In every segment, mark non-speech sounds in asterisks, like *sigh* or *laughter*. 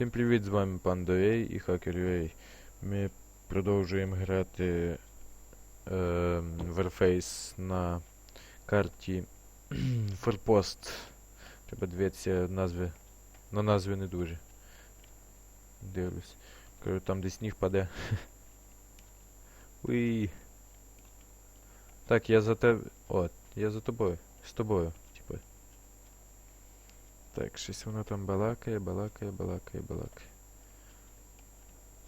Всім привіт, з вами пан Довей і Hacker.ua. Ми продовжуємо грати е, Warface на карті *clears throat* Форпост. Треба дивитися назви. На назви не дуже. Дивлюсь. Кажу, там де сніг паде. *laughs* Уй. Так, я за тебе. О, я за тобою. З тобою. Так, щось воно там балакає, балакає, балакає, балакає.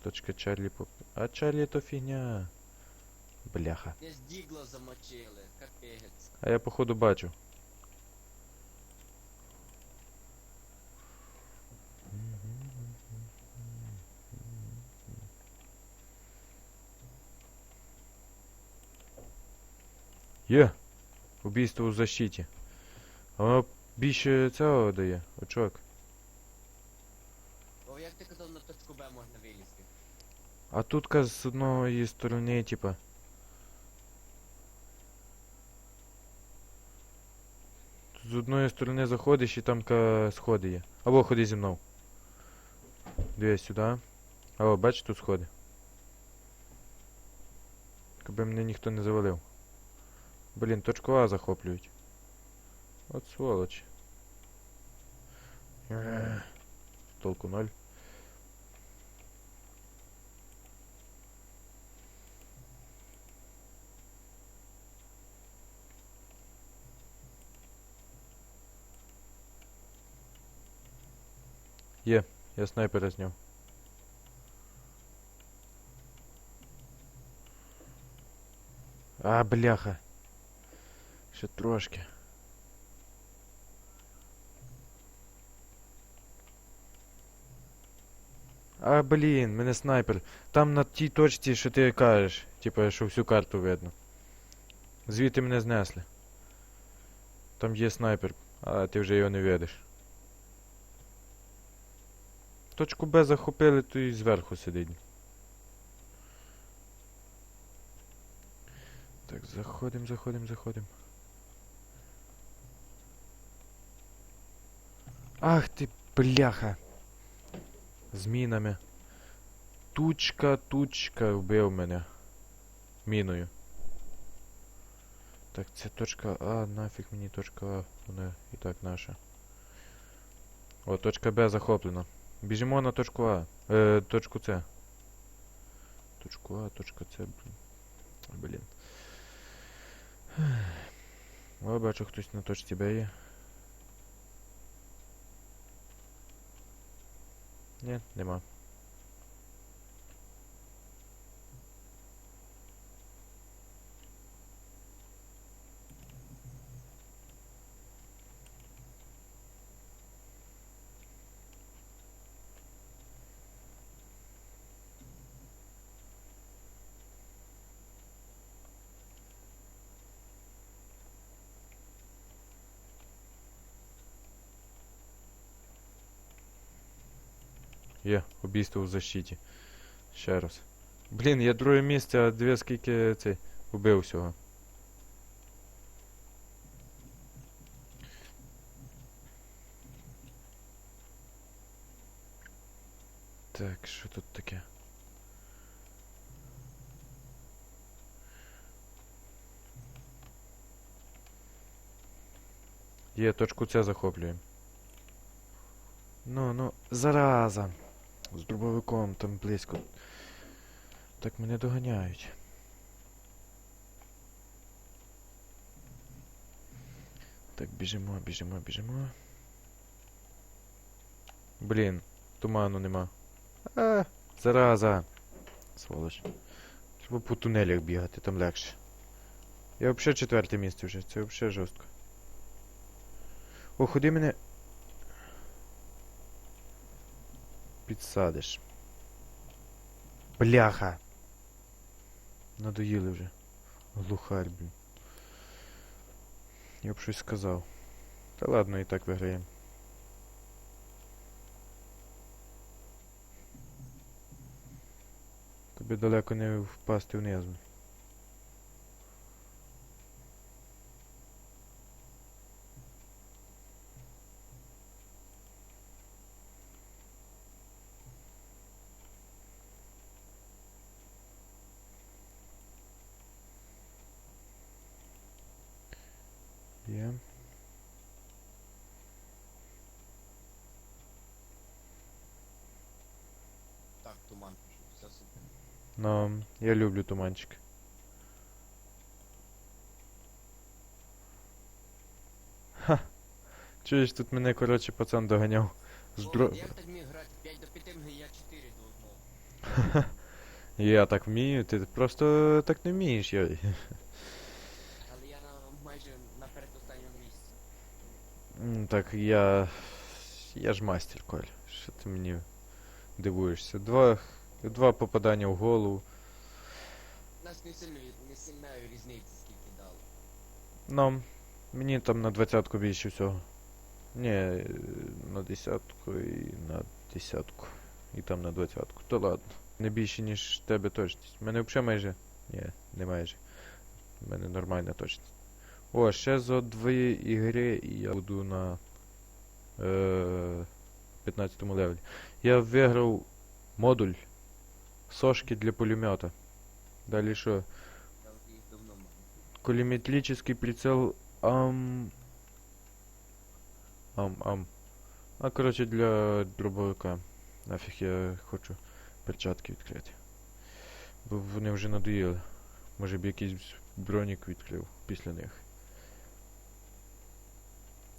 Точка Чарлі поп... А Чарлі то фігня. Бляха. Десь дігло замочили, капець. А я походу бачу. Є! Убійство у защиті. А воно більше цього дає, очок. О, як ти казав, на точку Б можна вилізти. А тут ка з одної сторони, типа. З одної сторони заходиш і там ка сходи є. Або ходи зі мною. Дивись сюди. Або бачиш тут сходи. Аби мене ніхто не завалив. Блін, точку А захоплюють. От сволочі. Ех, Толку ноль. Є, я снайпера зняв. А, бляха. Ще трошки. А, блін, мене снайпер. Там на тій точці, що ти кажеш. Типа, що всю карту видно. Звідти мене знесли. Там є снайпер, а ти вже його не видиш. Точку Б захопили, то і зверху сидить. Так, заходим, заходим, заходим. Ах ти, бляха. З мінами. Тучка, тучка вбив мене. Міною. Так, це точка А, нафіг мені точка А, вона і так наша. О, точка Б захоплена. Біжимо на точку А. Е, точку С. Точку А, точка С, блін. Блін. О, бачу, хтось на точці Б є. Ні, нема. Є, убійство в защиті. Ще раз. Блін, я друге місце, а дві скільки цей убив всього. Так, що тут таке? Є, точку С захоплюємо. Ну, ну, зараза. З дробовиком там близько. Так мене доганяють. Так, біжимо, біжимо, біжимо. Блін, туману нема. А, зараза. Сволоч. Треба по тунелях бігати, там легше. Я взагалі четверте місце вже, це взагалі жорстко. О, ходи мене. Підсадиш. Бляха. Надоїли вже. Глухарь, блін. Я б щось сказав. Та ладно, і так виграємо. Тобі далеко не впасти вниз. блін. туман пішов, все супер. Ну, я люблю туманчик. Ха. Чуєш, тут мене, коротше, пацан доганяв. З дро... Як так міг грати 5 до 5, я 4 до 1. Я так вмію, ти просто так не вмієш, я. Але я на майже на передостанньому місці. Так, я. Я ж мастер, Коль. Що ти мені дивуєшся? Два. Два попадання в голову. Нас не сильно не сильна різниця, скільки дало. Ну, мені там на двадцятку більше всього. Ні, е, на десятку і на десятку. І там на двадцятку. То ладно. Не більше, ніж тебе точність. У мене взагалі майже. Ні, не майже. У мене нормальна точність. О, ще зо дві ігри і я буду на е, 15 левелі. Я виграв модуль сошки для пулемета. Далі що? Мав. Прицел ам... Ам, ам. А, коротше, для дробовика. Нафіг я хочу перчатки відкрити. Бо вони вже надоїли. Може б якийсь бронік відкрив після них.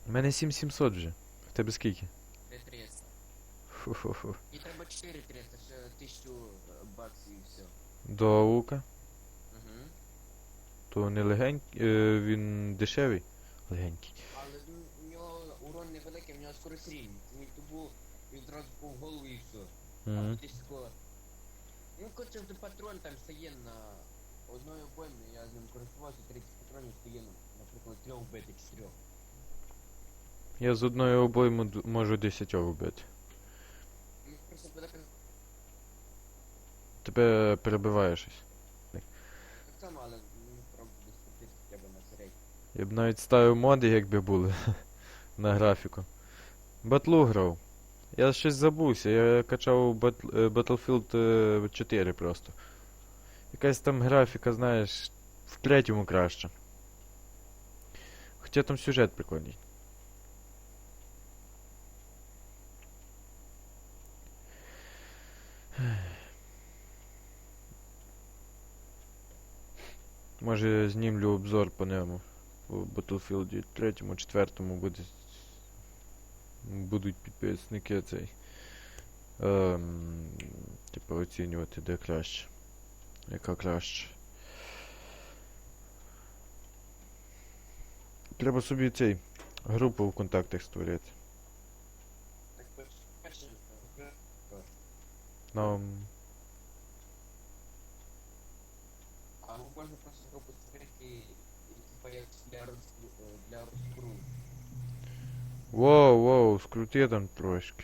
У мене 7700 вже. В тебе скільки? 3300. Фу-фу-фу. І треба 4300, ще 1000 е, баксів і все. До лука? Угу. То не легенький, е, він дешевий. Легенький. Але у нього урон невеликий, в нього скорость рівень. Він тобу відразу по голову і все. Мгм. А десь тако. Ну, хоче ти патрон там стає на одної обойми, я з ним користувався, 30 патронів стає, ну, наприклад, трьох вбити, чотирьох. Я з одної обойму д- можу 10 вбити. Ну, просто буде так Тебе перебиває щось. само, але ну, правда, десь хоча б на середній. Я б навіть ставив моди, якби були *laughs* на графіку. Батлу грав. Я щось забувся, я качав Bat- е, Battlefield е, 4 просто. Якась там графіка, знаєш, в третьому краще. Хоча там сюжет прикольний. Може знімлю обзор по ньому. По Battlefield 3, 4 буде. Будуть підписники цей. Ем, типу оцінювати, де краще. Яка краще. Треба собі цей групу в контактах створити. Нам. а ну, можна просто зробити створити, і, типа, як для для розкру. Воу, воу, скрути там трошки.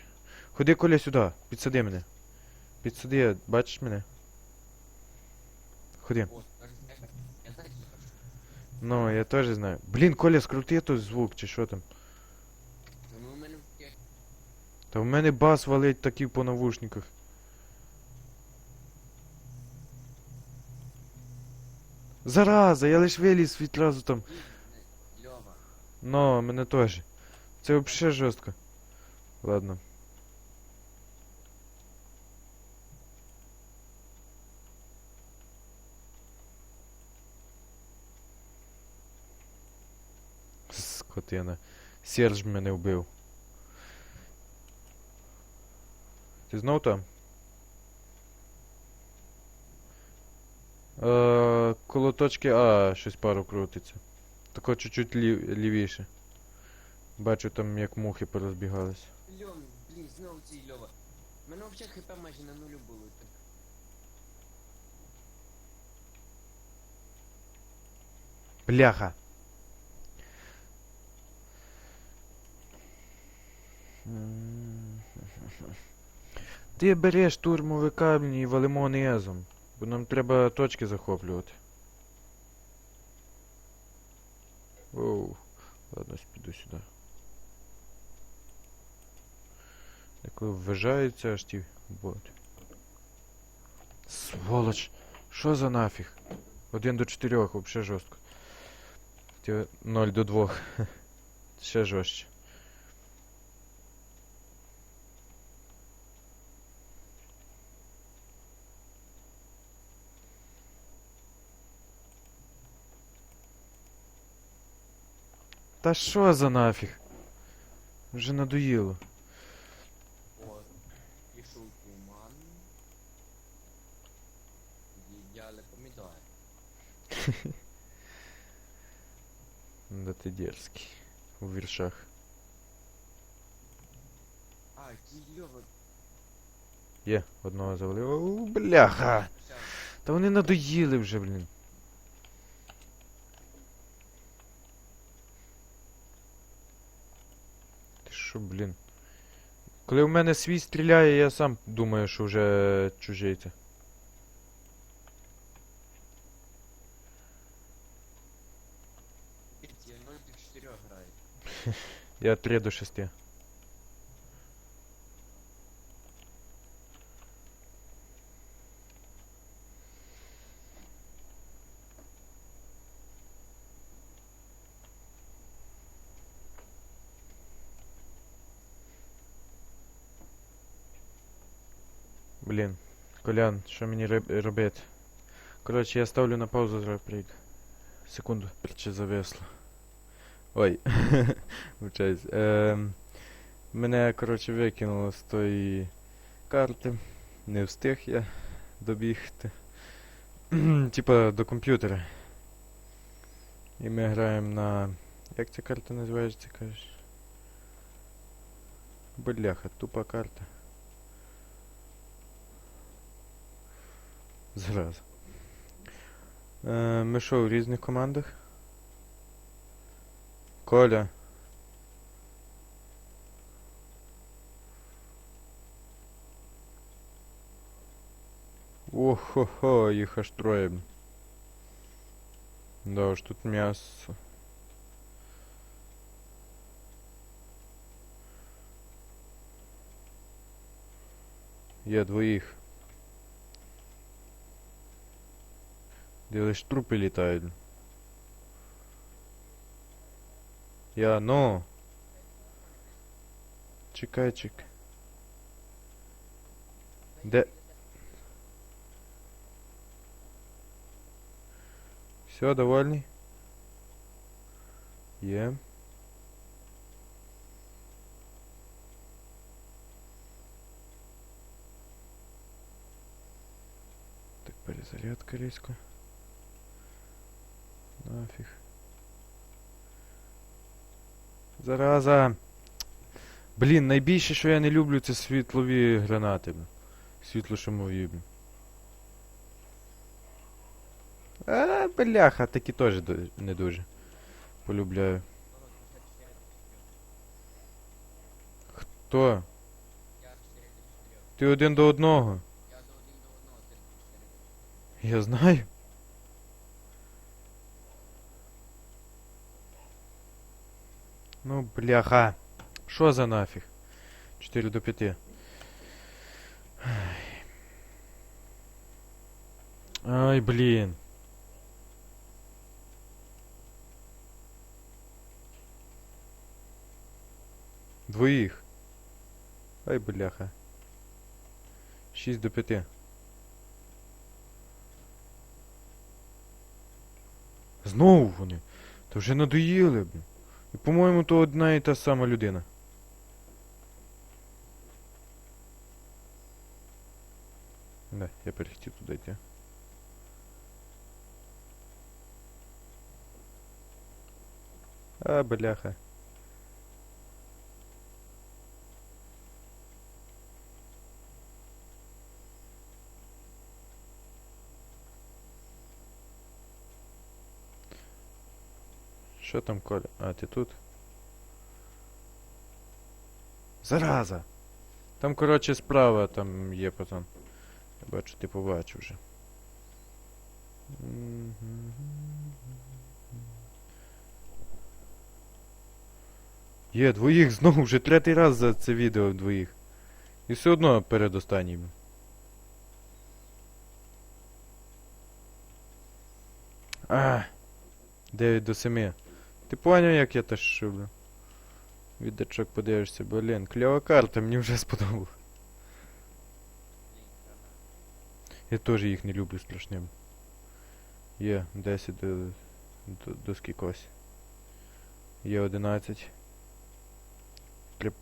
Ходи, Коля, сюди, підсади мене. Підсади, бачиш мене? Ходи. Ну, я теж знаю. Блін, Коля, скрути той звук, чи що там. Та в мене бас валить такий по навушниках. Зараза, я лиш виліз відразу там. Льова. Но, мене теж. Це взагалі жорстко. Ладно. Скотина. Серж мене вбив. Ти знов там? Е, коло точки А щось пару крутиться. Тако чуть-чуть лів, лівіше. Бачу там як мухи порозбігались. Льом, блін, знову цей Льова. У мене взагалі хп майже на нулю було. Так. Бляха. Ти береш штурмовика і валимо низом, бо нам треба точки захоплювати. Оу. Ладно, піду сюди. Як вважаються аж ті боти. Сволоч! Що за нафіг? Один до чотирьох, вообще жорстко. Хотя 0 до 2. *laughs* Ще жорстче. Та що за нафіг? Вже надоїло. От. Пішов туман. Їдяли помідори. Да ти дерзкий. У віршах. А, кільйово. Є, одного завалив. О, бляха! Та вони надоїли вже, блін. Що, блін? Коли в мене свій стріляє, я сам думаю, що вже чужий це. Я 0 до 4 граю. Я 3 до 6. Блін, Колян, що мені роб- робити? Коротше, я ставлю на паузу зараз прийду. Секунду, чи зависло. Ой, *laughs* вибачаюсь. Ем, мене, коротше, викинуло з тої карти. Не встиг я добігти. *clears throat* Типа до комп'ютера. І ми граємо на. Як ця карта називається, кажеш? Бляха, тупа карта. Зразу. Е, ми що, в різних командах? Коля. Охо-хо, їх аж троє. Да уж тут м'ясо. Є двоїх. Де лиш трупи літають. Я, ну. Чекай, чекай. Де? Все, довольний? Є. Так, перезарядка різко. Нафіг. Зараза. Блін, найбільше, що я не люблю, це світлові гранати. Світлошумові. А, бляха, такі теж не дуже. Полюбляю. Хто? Я 4 до 4. Ти один до одного. Я до 1 до 1, ти до 4. Я знаю. Ну, бляха. Що за нафіг? 4 до 5. Ай, блін. Двоїх. Ай, бляха. 6 до 5. Знову вони. Та вже надоїли, блін. І, по-моєму, то одна і та сама людина. Да, я перехотів туди йти. А, бляха. Що там, Коля? А, ти тут? Зараза! Там, коротше, справа там є пацан. Я бачу, ти побачив вже. Є, двоїх знову вже третій раз за це відео двоїх. І все одно перед останнім. А, 9 до 7. Ти поняв, як я теж шиблю? Віддачок подивишся, блін, кльова карта, мені вже ага. Я теж їх не люблю страшним. Є 10 до, до, до скількось. Є 11.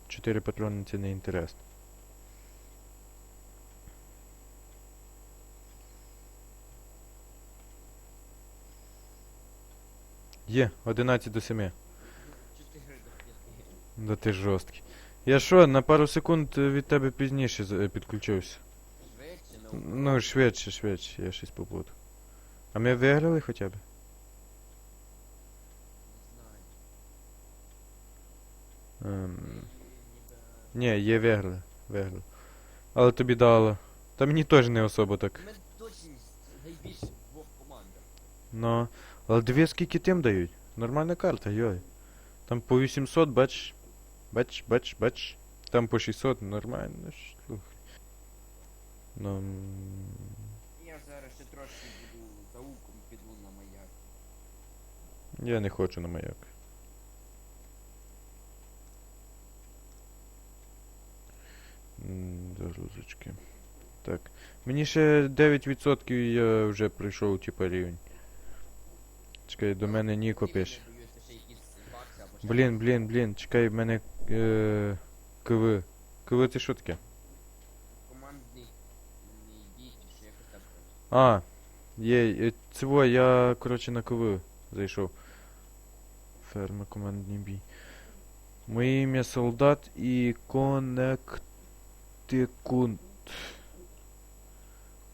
4 патрони це не інтересно. Є, 11 до 7. Чотири до п'яти. Да ти жорсткий. Я що, на пару секунд е, від тебе пізніше е, підключився. Ну. Ну, швидше, швидше, я щось попутав. А ми виграли хоча б? Ем, ні, є виграли. Виграли. Але тобі дало. Та мені теж не особо так. Ми точність найбільше в двох командах. Ну. Але дві скільки тим дають. Нормальна карта, йой. Там по 800, бач. Бач, бач, бач. Там по 600, нормально. Слухай. Ну. Я зараз ще трошки буду за уком піду на маяк. Я не хочу на маяк. Загрузочки. Так. Мені ще 9% я вже пройшов, типа, рівень. Чекай, до мене Ніко пише. Блін, блін, блін, чекай, в мене е, КВ. КВ це що таке? А, є, е, цього, я, коротше, на КВ зайшов. Ферма, командний бій. Моє ім'я солдат і Коннектикут.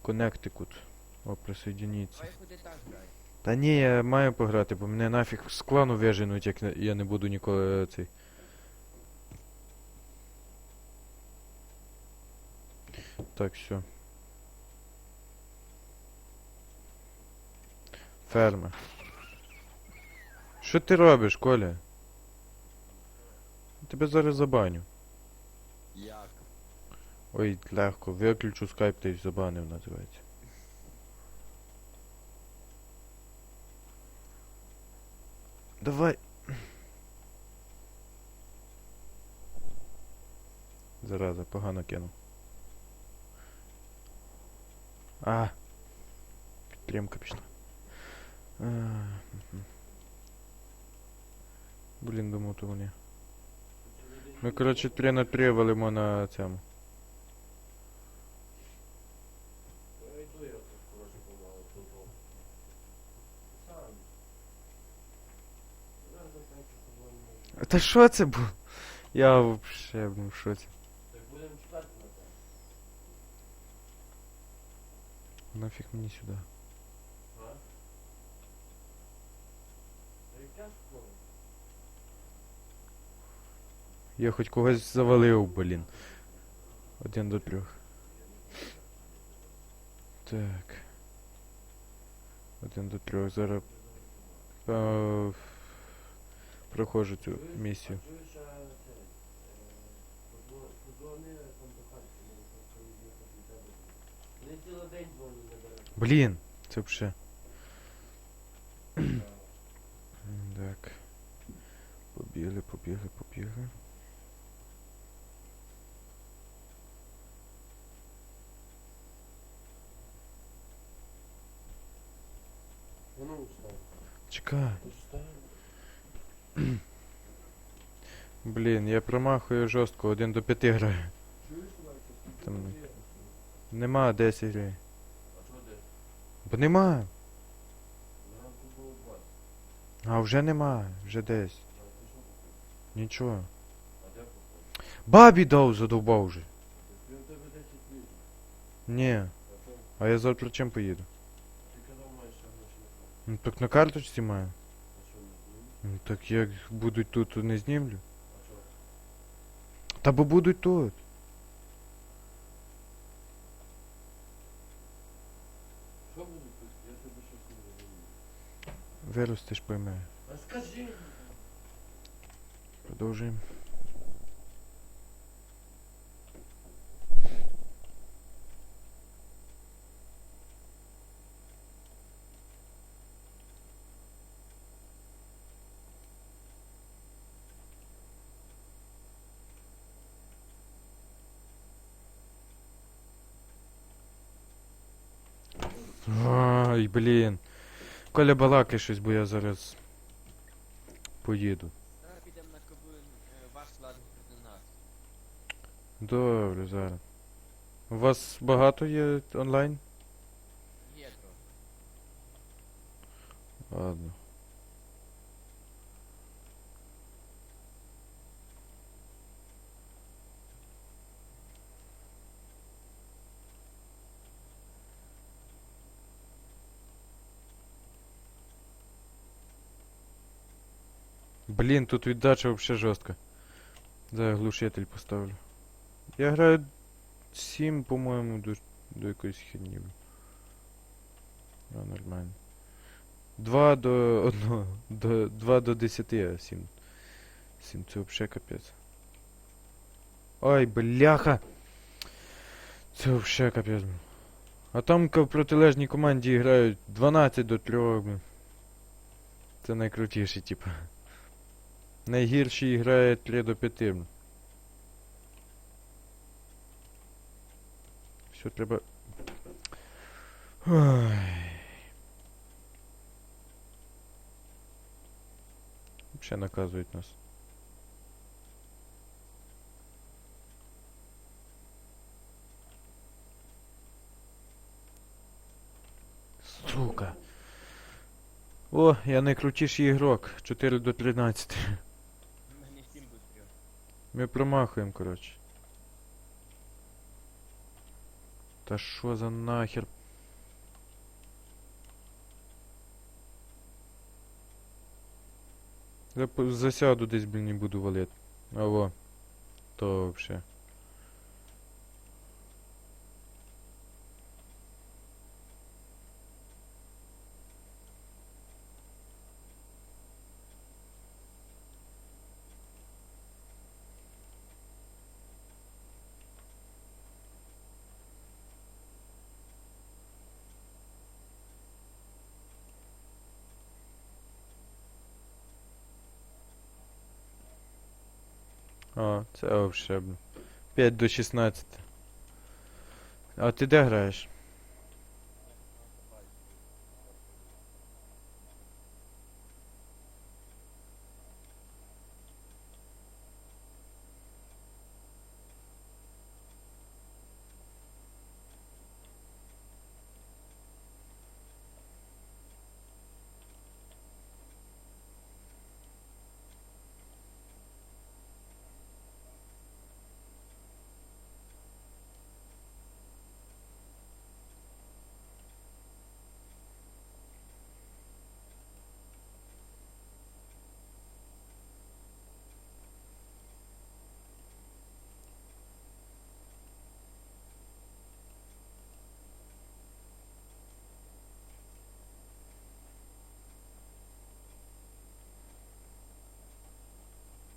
Коннектикут. О, присоединіться. Та ні, я маю пограти, бо мене нафіг з клану виженуть, як я не буду ніколи цей. Так, все. Ферма. Що ти робиш, Коля? Тебе зараз забаню. Як? Ой, легко, виключу скайп й забанив називається. Давай. Зараза, погано кинув. А. Підтримка пішла. А, мгм. Блін, думав, то вони. Ми, коротше, 3 на 3 валимо на цьому. Та що це було? Я вообще був в шоці. Так будемо чекати на те. Нафіг мені сюди. А? Та яка школа? Я хоч когось завалив, блін. Один до трьох. Так. Один до трьох. Зараз е, проходжу цю місію. Блін, це вже. *clears throat* Так. Побігли, побігли, побігли. Чекай. Блін, я промахую жорстко, один до п'яти граю. Там- Нема 10 грає. А що де? Бо нема. Зранку було 20. А вже нема, вже десь. Нічого. Бабі дав задовбав вже. Так він в тебе 10 літрів. Ні. А я завтра чим поїду? Ну так на карточці маю. А що, не знімеш? Ну так як будуть тут, то не знімлю. Та бо будуть тут. Що будуть тут? Я тебе щось не розумію. Виростеш пойме. А скажи! Продовжуємо. блін. Коля балаки щось, бо я зараз поїду. Давай підемо на кабин, е, ваш лад до нас. Добре, зараз. У вас багато є онлайн? Є трохи. Ладно. Блін, тут віддача вообще жорстка. Зараз глушитель поставлю. Я граю 7, по-моєму, до, до якоїсь херні. А, нормально. 2 до 1, до 2 до 10, а 7. 7 це вообще капець. Ой, бляха! Це вообще капець. А там в протилежній команді грають 12 до 3. Це найкрутіші, типа. Найгірший грає 3 до 5. блін. Все, треба. Ой. Наказують нас. Сука. О, я найкрутіший ігрок. 4 до 13. У мене 7 до 3. Ми промахуємо, коротше. Та що за нахер? Я засяду десь, блін, не буду валити. Ого. То вообще. А, це блін. 5 до 16. А ти де граєш?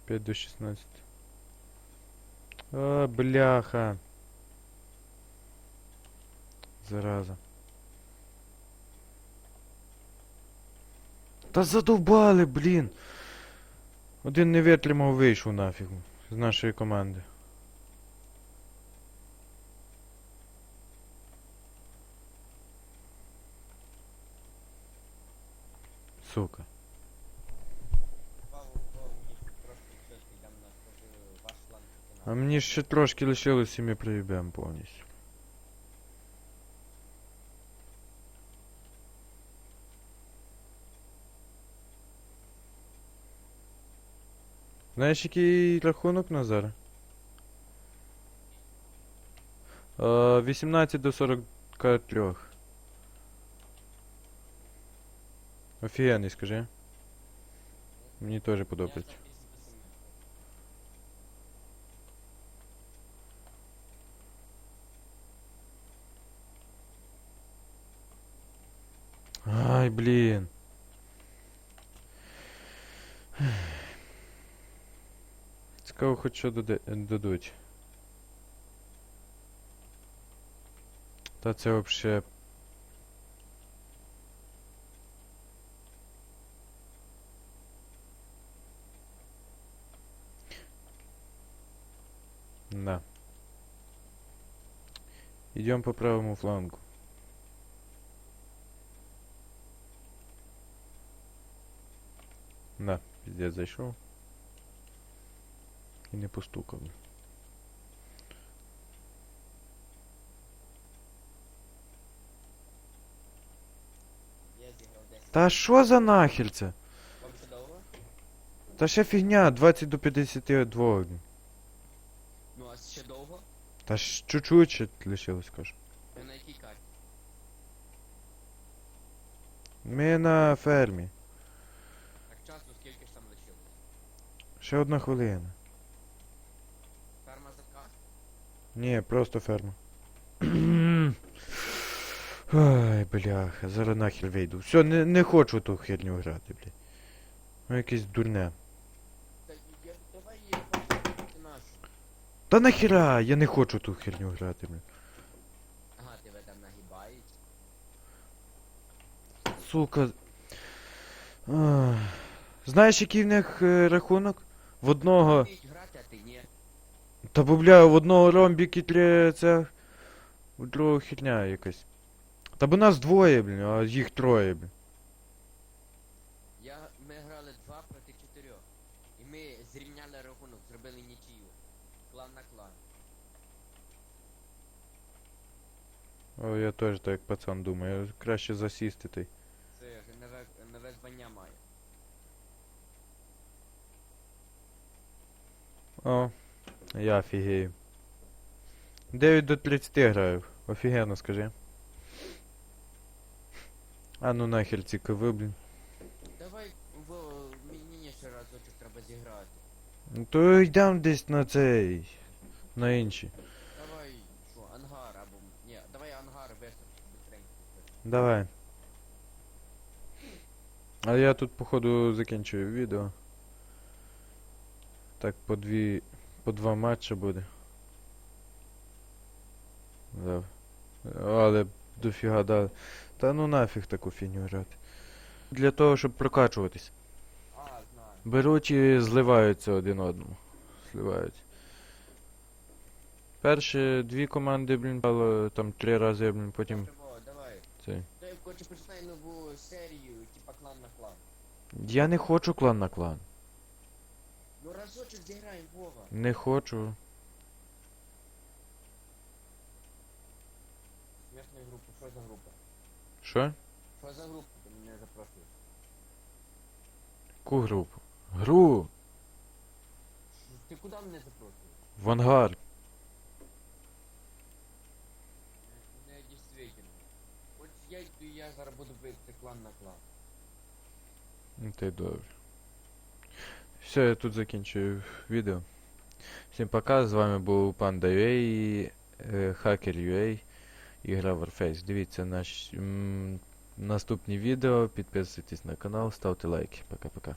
П'ять до 16. А, бляха. Зараза. Та задовбали, блін. Один не витримав, вийшов нафіг з нашої команди. А мені ще трошки лишилось і ми проїбемо повністю. Знаєш, який рахунок Назар? Е, 18 до 43. Офігенний, скажи. Мені теж подобається. Ай, блін. Цікаво, хоч що дадуть. Та це вообще. Да. Идем по правому флангу. піздець зайшов. и не постукав. Та шо за нахиль це? Та ще фігня, 20 до 52. Ну а ще довго? Та ж чуть-чуть ще лишилось, кажу. Ми на якій карті? Ми на фермі. Ще одна хвилина. Ферма заказ? Ні, просто ферма. *clears throat* Ай, бляха, зараз нахер вийду. Все, не, не хочу ту херню грати, блядь. Ну якесь дурне. Та нахера, я не хочу ту херню грати, блядь. Ага, тебе там нагибають. Сука. Ах. Знаєш, який в них е, рахунок? В одного. Та бо, бля, в одного ромбіки це. У другого херня якась. Та бо нас двоє, блін, а їх троє, блін. Я, ми грали 2 проти 4. І ми зрівняли рахунок, зробили нічию. Клан на клан. О, я теж так пацан думаю. Краще засісти той. Це нове, нове звання має. О, я офігею. 9 до 30 граю. Офігенно, скажи. А ну нахер ці киви, блін. Давай, в, мені ще разочок треба зіграти. Ну то йдем десь на цей. На інші. Давай, що, ангар або... Ні, давай ангар быстренько. Давай. А я тут, походу, закінчую відео. Так, по дві. По два матчі буде. Да. Але дофіга дали. Та ну нафіг таку фігню грати. Для того, щоб прокачуватись. Беруть і зливаються один одному. Зливаються. Перші дві команди, блін, але там три рази, блін, потім. Дай хоче починай нову серію, типа клан на клан. Я не хочу клан на клан. Ну разочок зіграємо, Вова. Не хочу. Смішна група, що за група? Що? Що за група? Ти мене запрошуєш. Яку групу? Гру! Ти куди мене запрошуєш? В ангар. Не дійсно. От я йду, і я зараз буду бити клан на клан. Ну ти добре. Все, я тут закінчую відео. Всім пока, з вами був Panda UA, хакер Hacker UA і гра Warface. Дивіться наш м, наступні відео, підписуйтесь на канал, ставте лайки. Пока-пока.